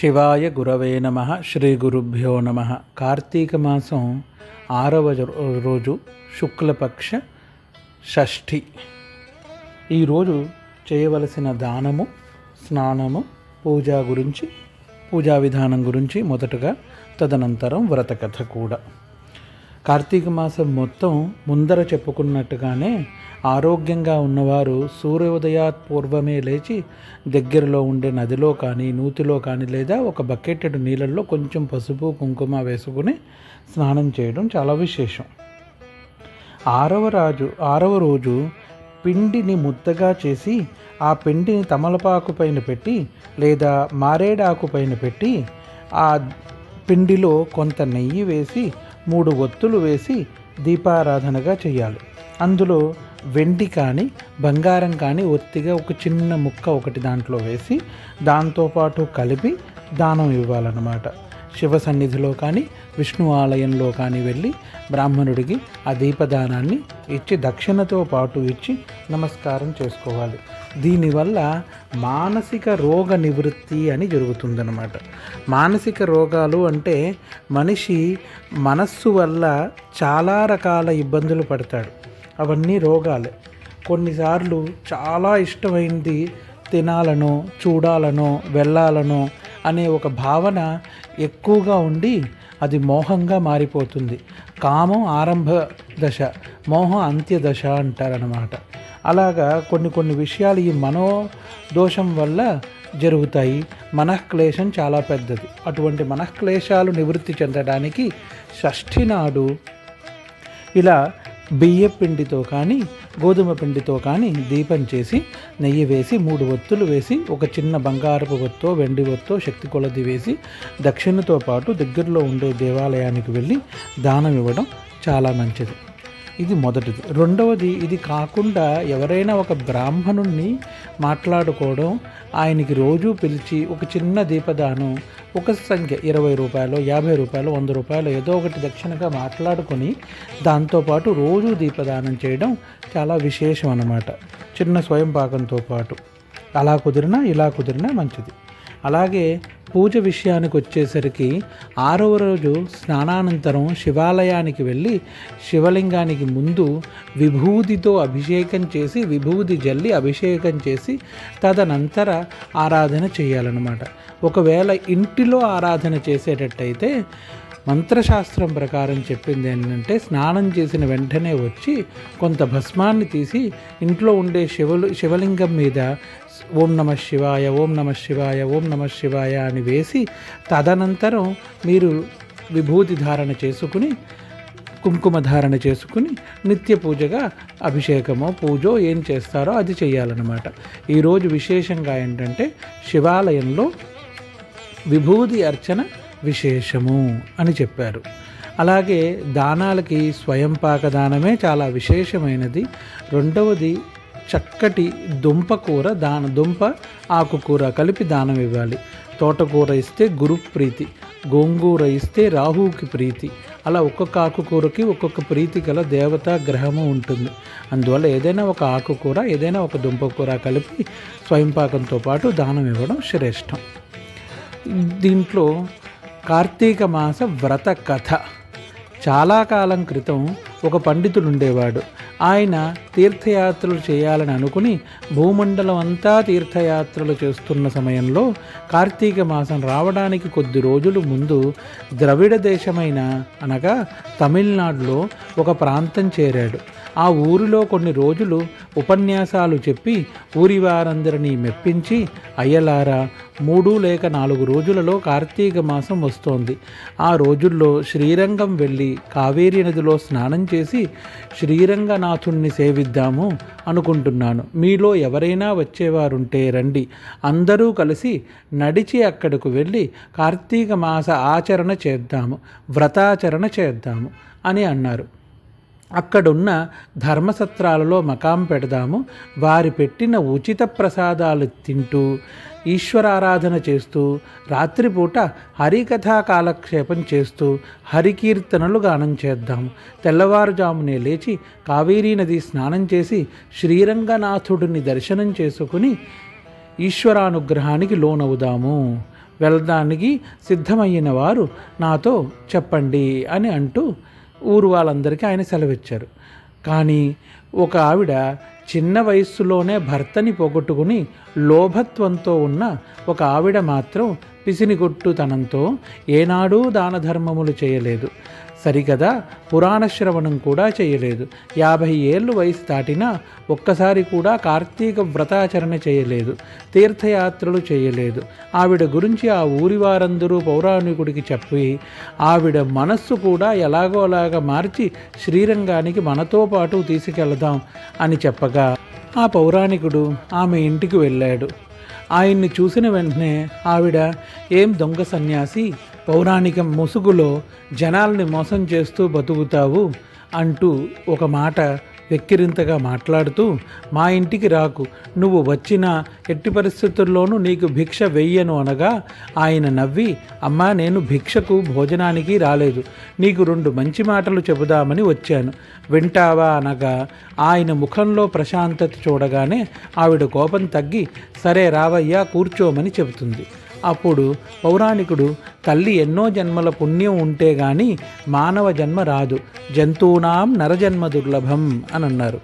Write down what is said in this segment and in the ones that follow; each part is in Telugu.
శివాయ గురవే నమ శ్రీ గురుభ్యో నమ. కార్తీక మాసం ఆరవ రోజు శుక్లపక్ష షష్ఠి. ఈరోజు చేయవలసిన దానము స్నానము పూజ గురించి పూజా విధానం గురించి మొదటగా తదనంతరం వ్రత కథ కూడా. కార్తీక మాసం మొత్తం ముందర చెప్పుకున్నట్టుగానే ఆరోగ్యంగా ఉన్నవారు సూర్యోదయాత్ పూర్వమే లేచి దగ్గరలో ఉండే నదిలో కానీ నూతిలో కానీ లేదా ఒక బకెట్టెడు నీళ్ళల్లో కొంచెం పసుపు కుంకుమ వేసుకుని స్నానం చేయడం చాలా విశేషం. ఆరవ రాజు ఆరవ రోజు పిండిని ముద్దగా చేసి ఆ పిండిని తమలపాకు పైన పెట్టి లేదా మారేడాకు పైన పెట్టి ఆ పిండిలో కొంత నెయ్యి వేసి మూడు ఒత్తులు వేసి దీపారాధనగా చేయాలి. అందులో వెండి కానీ బంగారం కానీ ఒత్తిగా ఒక చిన్న ముక్క ఒకటి దాంట్లో వేసి దాంతోపాటు కలిపి దానం ఇవ్వాలన్నమాట. శివ సన్నిధిలో కానీ విష్ణు ఆలయంలో కానీ వెళ్ళి బ్రాహ్మణుడికి ఆ దీపదానాన్ని ఇచ్చి దక్షిణతో పాటు ఇచ్చి నమస్కారం చేసుకోవాలి. దీనివల్ల మానసిక రోగ నివృత్తి అని జరుగుతుందన్నమాట. మానసిక రోగాలు అంటే మనిషి మనస్సు వల్ల చాలా రకాల ఇబ్బందులు పడతాడు. అవన్నీ రోగాలే. కొన్నిసార్లు చాలా ఇష్టమైంది తినాలనో చూడాలనో వెళ్ళాలనో అనే ఒక భావన ఎక్కువగా ఉండి అది మోహంగా మారిపోతుంది. కామం ఆరంభ దశ మోహం అంత్య దశ అంటారనమాట అలాగా కొన్ని కొన్ని విషయాలు ఈ మనో దోషం వల్ల జరుగుతాయి. మనఃక్లేశం చాలా పెద్దది. అటువంటి మనఃక్లేశాలు నివృత్తి చెందడానికి షష్ఠి నాడు ఇలా బియ్య పిండితో కానీ గోధుమ పిండితో కానీ దీపం చేసి నెయ్యి వేసి మూడు ఒత్తులు వేసి ఒక చిన్న బంగారపు ఒత్తో వెండి ఒత్తో శక్తి కొలది వేసి దక్షిణతో పాటు దగ్గరలో ఉండే దేవాలయానికి వెళ్ళి దానం ఇవ్వడం చాలా మంచిది. ఇది మొదటిది. రెండవది ఇది కాకుండా ఎవరైనా ఒక బ్రాహ్మణుణ్ణి మాట్లాడుకోవడం ఆయనకి రోజు పిలిచి ఒక చిన్న దీపదానం ఒక సంఖ్య ఇరవై రూపాయలు యాభై రూపాయలు వంద రూపాయలు ఏదో ఒకటి దక్షిణగా మాట్లాడుకొని దాంతోపాటు రోజు దీపదానం చేయడం చాలా విశేషం అన్నమాట చిన్న స్వయం పాకంతో పాటు. అలా కుదిరినా ఇలా కుదిరినా మంచిది. అలాగే పూజ విషయానికి వచ్చేసరికి ఆరవ రోజు స్నానానంతరం శివాలయానికి వెళ్ళి శివలింగానికి ముందు విభూతితో అభిషేకం చేసి విభూతి జల్లి అభిషేకం చేసి తదనంతర ఆరాధన చేయాలన్నమాట. ఒకవేళ ఇంటిలో ఆరాధన చేసేటట్టయితే మంత్రశాస్త్రం ప్రకారం చెప్పింది ఏంటంటే స్నానం చేసిన వెంటనే వచ్చి కొంత భస్మాన్ని తీసి ఇంట్లో ఉండే శివలు శివలింగం మీద ఓం నమ శివాయ ఓం నమ శివాయ ఓం నమ శివాయ అని వేసి తదనంతరం మీరు విభూతి ధారణ చేసుకుని కుంకుమ ధారణ చేసుకుని నిత్య పూజగా అభిషేకమో పూజో ఏం చేస్తారో అది చేయాలన్నమాట ఈరోజు విశేషంగా ఏంటంటే శివాలయంలో విభూది అర్చన విశేషము అని చెప్పారు. అలాగే దానాలకి స్వయం పాక దానమే చాలా విశేషమైనది. రెండవది చక్కటి దుంప కూర దాన దుంప ఆకుకూర కలిపి దానం ఇవ్వాలి. తోటకూర ఇస్తే గురు ప్రీతి గోంగూర ఇస్తే రాహువుకి ప్రీతి. అలా ఒక్కొక్క ఆకుకూరకి ఒక్కొక్క ప్రీతి గల దేవతా గ్రహము ఉంటుంది. అందువల్ల ఏదైనా ఒక ఆకుకూర ఏదైనా ఒక దుంపకూర కలిపి స్వయంపాకంతో పాటు దానం ఇవ్వడం శ్రేష్టం. దీంట్లో కార్తీక మాస వ్రత కథ. చాలా కాలం క్రితం ఒక పండితుడు ఉండేవాడు. ఆయన తీర్థయాత్రలు చేయాలని అనుకుని భూమండలం అంతా తీర్థయాత్రలు చేస్తున్న సమయంలో కార్తీక మాసం రావడానికి కొద్ది రోజులు ముందు ద్రవిడ దేశమైన అనగా తమిళనాడులో ఒక ప్రాంతం చేరాడు. ఆ ఊరిలో కొన్ని రోజులు ఉపన్యాసాలు చెప్పి ఊరి వారందరినీ మెప్పించి అయ్యలారా మూడు లేక నాలుగు రోజులలో కార్తీక మాసం వస్తోంది. ఆ రోజుల్లో శ్రీరంగం వెళ్ళి కావేరీ నదిలో స్నానం చేసి శ్రీరంగనాథుణ్ణి సేవిద్దాము అనుకుంటున్నాను. మీలో ఎవరైనా వచ్చేవారుంటే రండి. అందరూ కలిసి నడిచి అక్కడకు వెళ్ళి కార్తీక మాస ఆచరణ చేద్దాము వ్రతాచరణ చేద్దాము అని అన్నారు. అక్కడున్న ధర్మసత్రాలలో మకాం పెడదాము. వారి పెట్టిన ఉచిత ప్రసాదాలు తింటూ ఈశ్వరారాధన చేస్తూ రాత్రిపూట హరికథా కాలక్షేపం చేస్తూ హరికీర్తనలు గానం చేద్దాము తెల్లవారుజామునే లేచి కావేరీ నది స్నానం చేసి శ్రీరంగనాథుడిని దర్శనం చేసుకుని ఈశ్వరానుగ్రహానికి లోనవుదాము. వెళ్ళడానికి సిద్ధమయ్యిన వారు నాతో చెప్పండి అని అంటూ ఊరు వాళ్ళందరికీ ఆయన సెలవిచ్చారు. కానీ ఒక ఆవిడ చిన్న వయస్సులోనే భర్తని పోగొట్టుకుని లోభత్వంతో ఉన్న ఒక ఆవిడ మాత్రం పిసినిగొట్టుతనంతో ఏనాడూ దాన ధర్మములు చేయలేదు. సరికదా పురాణ శ్రవణం కూడా చేయలేదు. యాభై ఏళ్ళు వయసు దాటినా ఒక్కసారి కూడా కార్తీక వ్రతాచరణ చేయలేదు. తీర్థయాత్రలు చేయలేదు. ఆవిడ గురించి ఆ ఊరి వారందరూ పౌరాణికుడికి చెప్పి ఆవిడ మనస్సు కూడా ఎలాగో అలాగా మార్చి శ్రీరంగానికి మనతో పాటు తీసుకెళదాం అని చెప్పగా ఆ పౌరాణికుడు ఆమె ఇంటికి వెళ్ళాడు. ఆయన్ని చూసిన వెంటనే ఆవిడ ఏం దొంగ సన్యాసి? పౌరాణిక ముసుగులో జనాల్ని మోసం చేస్తూ బతుకుతావు అంటూ ఒక మాట వెక్కిరింతగా మాట్లాడుతూ మా ఇంటికి రాకు నువ్వు వచ్చిన ఎట్టి పరిస్థితుల్లోనూ నీకు భిక్ష వెయ్యను అనగా ఆయన నవ్వి అమ్మా నేను భిక్షకు భోజనానికి రాలేదు నీకు రెండు మంచి మాటలు చెబుదామని వచ్చాను. వింటావా? అనగా ఆయన ముఖంలో ప్రశాంతత చూడగానే ఆవిడ కోపం తగ్గి సరే రావయ్యా కూర్చోమని చెబుతుంది. అప్పుడు పౌరాణికుడు తల్లి ఎన్నో జన్మల పుణ్యం ఉంటే గాని మానవ జన్మ రాదు. జంతువునాం నరజన్మ దుర్లభం అని అన్నారు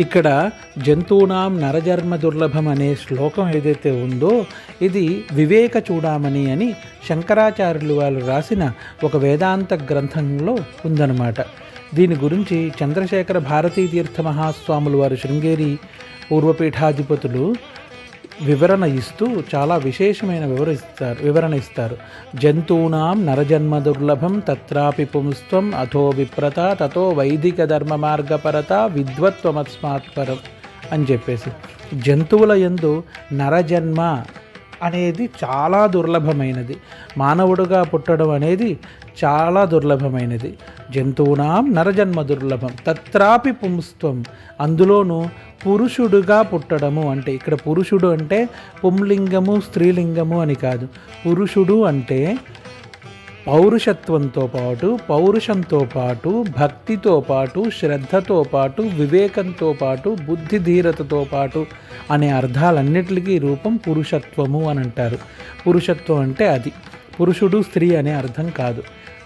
ఇక్కడ జంతువునాం నరజన్మ దుర్లభం అనే శ్లోకం ఏదైతే ఉందో ఇది వివేక చూడామణి అని శంకరాచార్యులు వాళ్ళు రాసిన ఒక వేదాంత గ్రంథంలో ఉందన్నమాట. దీని గురించి చంద్రశేఖర భారతీ తీర్థ మహాస్వాములు వారు శృంగేరి పూర్వపీఠాధిపతులు వివరణ ఇస్తూ చాలా విశేషమైన వివరిస్తారు వివరణ ఇస్తారు. జంతూనాం నరజన్మ దుర్లభం తత్రాపి పుంస్త్వం అథో విప్రత తతో వైదిక ధర్మ మార్గపరత విద్వత్వమస్మాత్పరం అని చెప్పేసి. జంతువుల యందు నరజన్మ అనేది చాలా దుర్లభమైనది. మానవుడుగా పుట్టడం అనేది చాలా దుర్లభమైనది. జంతువునాం నరజన్మ దుర్లభం. తత్రాపి పుంస్త్వం. అందులోనూ పురుషుడుగా పుట్టడము అంటే ఇక్కడ పురుషుడు అంటే పుంలింగము స్త్రీలింగము అని కాదు. పురుషుడు అంటే పౌరుషత్వంతో పాటు పౌరుషంతో పాటు భక్తితో పాటు శ్రద్ధతో పాటు వివేకంతో పాటు బుద్ధి ధీరతతో పాటు అనే అర్థాలన్నిటికీ రూపం పురుషత్వము అని అంటారు. పురుషత్వం అంటే అది. పురుషుడు స్త్రీ అనే అర్థం కాదు.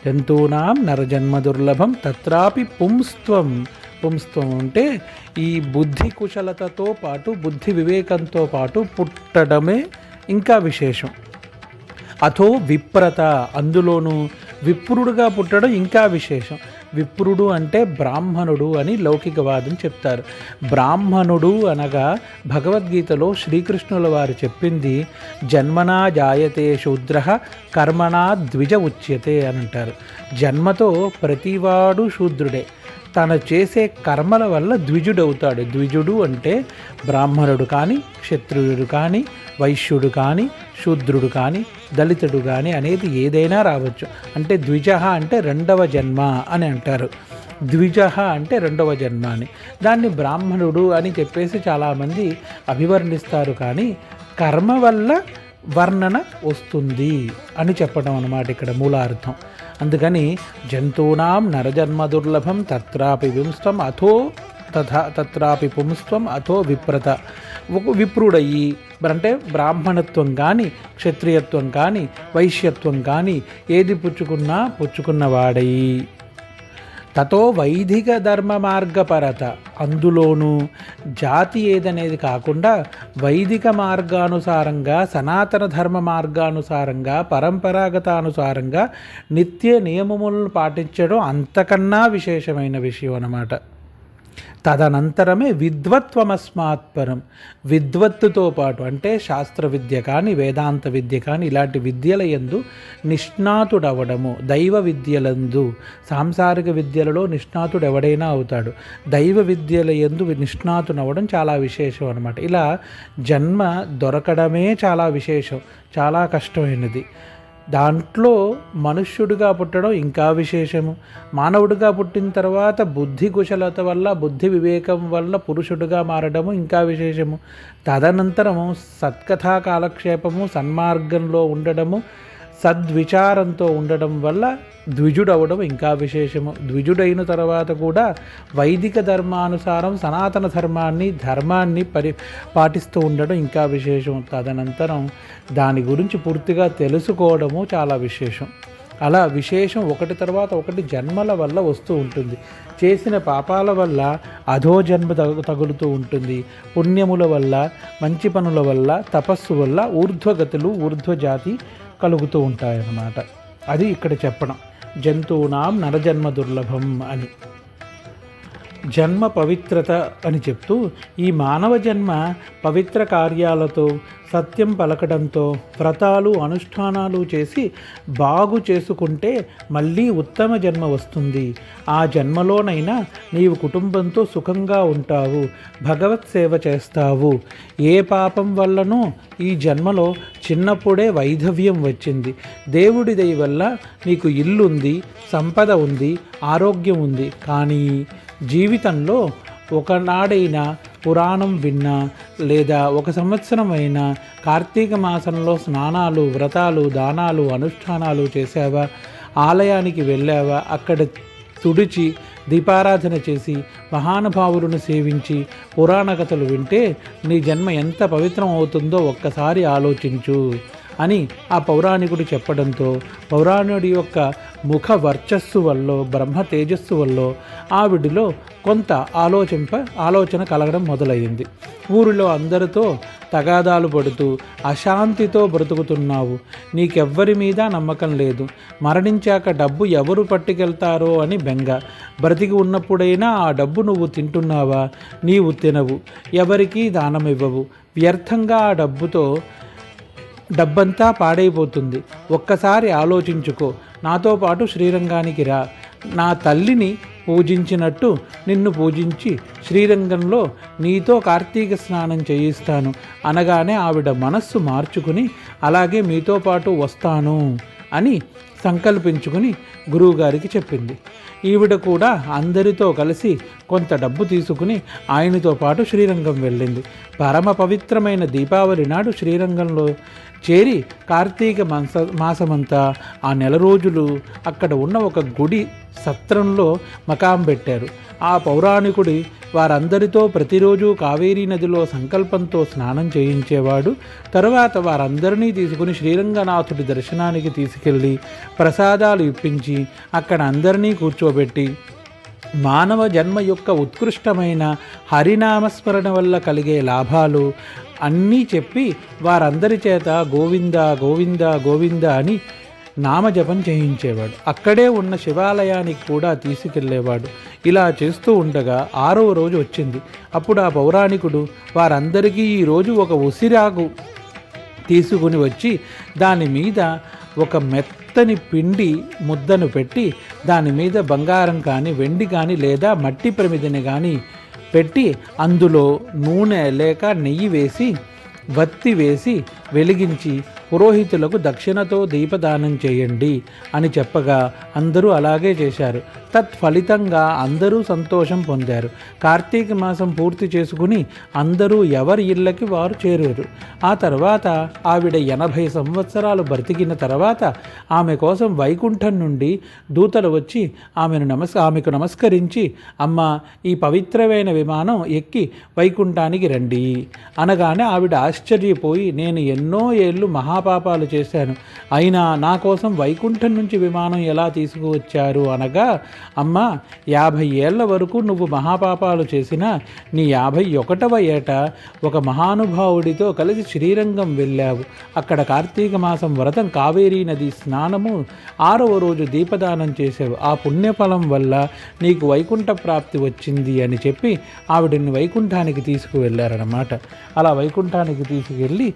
జంతువునాం నరజన్మ దుర్లభం తత్రాపి పుంస్త్వం. పుంస్త్వం అంటే ఈ బుద్ధి కుశలతతో పాటు బుద్ధి వివేకంతో పాటు పుట్టడమే ఇంకా విశేషం. అథో విప్రత. అందులోనూ విప్రుడుగా పుట్టడం ఇంకా విశేషం. విప్రుడు అంటే బ్రాహ్మణుడు అని లౌకికవాదం చెప్తారు. బ్రాహ్మణుడు అనగా భగవద్గీతలో శ్రీకృష్ణుల వారు చెప్పింది జన్మనా జాయతే శూద్ర కర్మణా ద్విజ ఉచ్యతే అని అంటారు. జన్మతో ప్రతివాడు శూద్రుడే. తను చేసే కర్మల వల్ల ద్విజుడవుతాడు. ద్విజుడు అంటే బ్రాహ్మణుడు కానీ క్షత్రియుడు కానీ వైశ్యుడు కానీ శూద్రుడు కానీ దళితుడు కానీ అనేది ఏదైనా రావచ్చు. అంటే ద్విజ అంటే రెండవ జన్మ అని అంటారు. ద్విజ అంటే రెండవ జన్మ అని. దాన్ని బ్రాహ్మణుడు అని చెప్పేసి చాలామంది అభివర్ణిస్తారు కానీ కర్మ వల్ల వర్ణన వస్తుంది అని చెప్పడం అన్నమాట ఇక్కడ మూలార్థం. అందుకని జంతూనాం నరజన్మ దుర్లభం తత్రాపి వింస్త్వం అథో తథా తత్రాపి పుంస్త్వం అథో విప్రత. ఒక విప్రుడయ్యి అంటే బ్రాహ్మణత్వం కానీ క్షత్రియత్వం కానీ వైశ్యత్వం కానీ ఏది పుచ్చుకున్నా పుచ్చుకున్నవాడయి తతో వైదిక ధర్మ మార్గపరత. అందులోనూ జాతి ఏదనేది కాకుండా వైదిక మార్గానుసారంగా సనాతన ధర్మ మార్గానుసారంగా పరంపరాగతానుసారంగా నిత్య నియమములను పాటించడం అంతకన్నా విశేషమైన విషయం అన్నమాట తదనంతరమే విద్వత్వమస్మాత్పరం విద్వత్తుతో పాటు అంటే శాస్త్ర విద్య కానీ వేదాంత విద్య కానీ ఇలాంటి విద్యల ఎందు నిష్ణాతుడవడము దైవ విద్యలందు సాంసారిక విద్యలలో నిష్ణాతుడు ఎవడైనా అవుతాడు. దైవ విద్యల ఎందు నిష్ణాతునవ్వడం చాలా విశేషం అనమాట ఇలా జన్మ దొరకడమే చాలా విశేషం చాలా కష్టమైనది. దాంట్లో మనుష్యుడిగా పుట్టడం ఇంకా విశేషము. మానవుడిగా పుట్టిన తర్వాత బుద్ధి కుశలత వల్ల బుద్ధి వివేకం వల్ల పురుషుడుగా మారడము ఇంకా విశేషము. తదనంతరము సత్కథా కాలక్షేపము సన్మార్గంలో ఉండడము సద్విచారంతో ఉండడం వల్ల ద్విజుడవడం ఇంకా విశేషము. ద్విజుడైన తర్వాత కూడా వైదిక ధర్మానుసారం సనాతన ధర్మాన్ని ధర్మాన్ని పరి పాటిస్తూ ఉండడం ఇంకా విశేషం తదనంతరం దాని గురించి పూర్తిగా తెలుసుకోవడము చాలా విశేషం. అలా విశేషం ఒకటి తర్వాత ఒకటి జన్మల వల్ల వస్తూ ఉంటుంది. చేసిన పాపాల వల్ల అధో జన్మ తగులుతూ ఉంటుంది. పుణ్యముల వల్ల మంచి పనుల వల్ల తపస్సు వల్ల ఊర్ధ్వగతులు ఊర్ధ్వజాతి కలుగుతూ ఉంటాయన్నమాట. అది ఇక్కడ చెప్పడం. జంతువునాం నరజన్మ దుర్లభం అని. జన్మ పవిత్రత అని చెప్తూ ఈ మానవ జన్మ పవిత్ర కార్యాలతో సత్యం పలకడంతో వ్రతాలు అనుష్ఠానాలు చేసి బాగు చేసుకుంటే మళ్ళీ ఉత్తమ జన్మ వస్తుంది. ఆ జన్మలోనైనా నీవు కుటుంబంతో సుఖంగా ఉంటావు భగవత్ సేవ చేస్తావు. ఏ పాపం వల్లనో ఈ జన్మలో చిన్నప్పుడే వైధవ్యం వచ్చింది. దేవుడి దయ వల్ల నీకు ఇల్లుంది సంపద ఉంది ఆరోగ్యం ఉంది. కానీ జీవితంలో ఒకనాడైనా పురాణం విన్నా లేదా ఒక సంవత్సరం అయినా కార్తీక మాసంలో స్నానాలు వ్రతాలు దానాలు అనుష్ఠానాలు చేసావా ఆలయానికి వెళ్ళావా? అక్కడ తుడిచి దీపారాధన చేసి మహానుభావులను సేవించి పురాణ కథలు వింటే నీ జన్మ ఎంత పవిత్రం అవుతుందో ఒక్కసారి ఆలోచించు. అని ఆ పౌరాణికుడు చెప్పడంతో పౌరాణుడి యొక్క ముఖ వర్చస్సు వల్ల బ్రహ్మ తేజస్సు వల్ల ఆవిడిలో కొంత ఆలోచింప ఆలోచన కలగడం మొదలయ్యింది. ఊరిలో అందరితో తగాదాలు పడుతూ అశాంతితో బ్రతుకుతున్నావు. నీకెవ్వరి మీద నమ్మకం లేదు. మరణించాక డబ్బు ఎవరు పట్టుకెళ్తారో అని బెంగ. బ్రతికి ఉన్నప్పుడైనా ఆ డబ్బు నువ్వు తింటున్నావా? నీవు తినవు. ఎవరికీ దానం ఇవ్వవు వ్యర్థంగా ఆ డబ్బుతో డబ్బంతా పాడైపోతుంది. ఒక్కసారి ఆలోచించుకో. నాతో పాటు శ్రీరంగానికి రా. నా తల్లిని పూజించినట్టు నిన్ను పూజించి శ్రీరంగంలో నీతో కార్తీక స్నానం చేయిస్తాను. అనగానే ఆవిడ మనస్సు మార్చుకుని అలాగే మీతో పాటు వస్తాను అని సంకల్పించుకుని గురువుగారికి చెప్పింది. ఈవిడ కూడా అందరితో కలిసి కొంత డబ్బు తీసుకుని ఆయనతో పాటు శ్రీరంగం వెళ్ళింది. పరమ పవిత్రమైన దీపావళి నాడు శ్రీరంగంలో చేరి కార్తీక మాస మాసమంతా ఆ నెల రోజులు అక్కడ ఉన్న ఒక గుడి సత్రంలో మకాం పెట్టారు. ఆ పౌరాణికుడి వారందరితో ప్రతిరోజు కావేరీ నదిలో సంకల్పంతో స్నానం చేయించేవాడు. తరువాత వారందరినీ తీసుకుని శ్రీరంగనాథుడి దర్శనానికి తీసుకెళ్ళి ప్రసాదాలు ఇప్పించి అక్కడ అందరినీ కూర్చోబెట్టి మానవ జన్మ యొక్క ఉత్కృష్టమైన హరినామస్మరణ వల్ల కలిగే లాభాలు అన్నీ చెప్పి వారందరి చేత గోవింద గోవింద గోవింద అని నామజపం చేయించేవాడు. అక్కడే ఉన్న శివాలయానికి కూడా తీసుకెళ్ళేవాడు ఇలా చేస్తూ ఉండగా ఆరవ రోజు వచ్చింది. అప్పుడు ఆ పౌరాణికుడు వారందరికీ ఈరోజు ఒక ఉసిరాకు తీసుకుని వచ్చి దాని మీద ఒక మెత్తని పిండి ముద్దను పెట్టి దాని మీద బంగారం కానీ వెండి కానీ లేదా మట్టి ప్రమిదని కానీ పెట్టి అందులో నూనె లేక నెయ్యి వేసి వత్తి వేసి వెలిగించి పురోహితులకు దక్షిణతో దీపదానం చేయండి అని చెప్పగా అందరూ అలాగే చేశారు. తత్ఫలితంగా అందరూ సంతోషం పొందారు. కార్తీక మాసం పూర్తి చేసుకుని అందరూ ఎవరి ఇళ్ళకి వారు చేరారు. ఆ తర్వాత ఆవిడ ఎనభై సంవత్సరాలు బ్రతికిన తర్వాత ఆమె కోసం వైకుంఠం నుండి దూతలు వచ్చి ఆమెను నమస్ ఆమెకు నమస్కరించి అమ్మ ఈ పవిత్రమైన విమానం ఎక్కి వైకుంఠానికి రండి. అనగానే ఆవిడ ఆశ్చర్యపోయి నేను ఎన్ని ఎన్నో ఏళ్ళు మహాపాపాలు చేశాను. అయినా నా కోసం వైకుంఠం నుంచి విమానం ఎలా తీసుకువచ్చారు అనగా అమ్మ యాభై ఏళ్ళ వరకు నువ్వు మహాపాపాలు చేసినా నీ యాభై ఒకటవ ఏట ఒక మహానుభావుడితో కలిసి శ్రీరంగం వెళ్ళావు. అక్కడ కార్తీక మాసం వ్రతం కావేరీ నది స్నానము ఆరవ రోజు దీపదానం చేసావు ఆ పుణ్యఫలం వల్ల నీకు వైకుంఠ ప్రాప్తి వచ్చింది అని చెప్పి ఆవిడని వైకుంఠానికి తీసుకువెళ్ళారనమాట అలా వైకుంఠానికి తీసుకెళ్ళి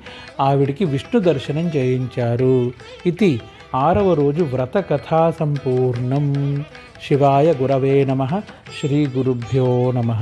ఆవిడికి విష్ణు దర్శనం చేయించారు. ఇది ఆరవ రోజు వ్రత కథా సంపూర్ణం. శివాయ గురవే నమ. శ్రీ గురుభ్యో నమ.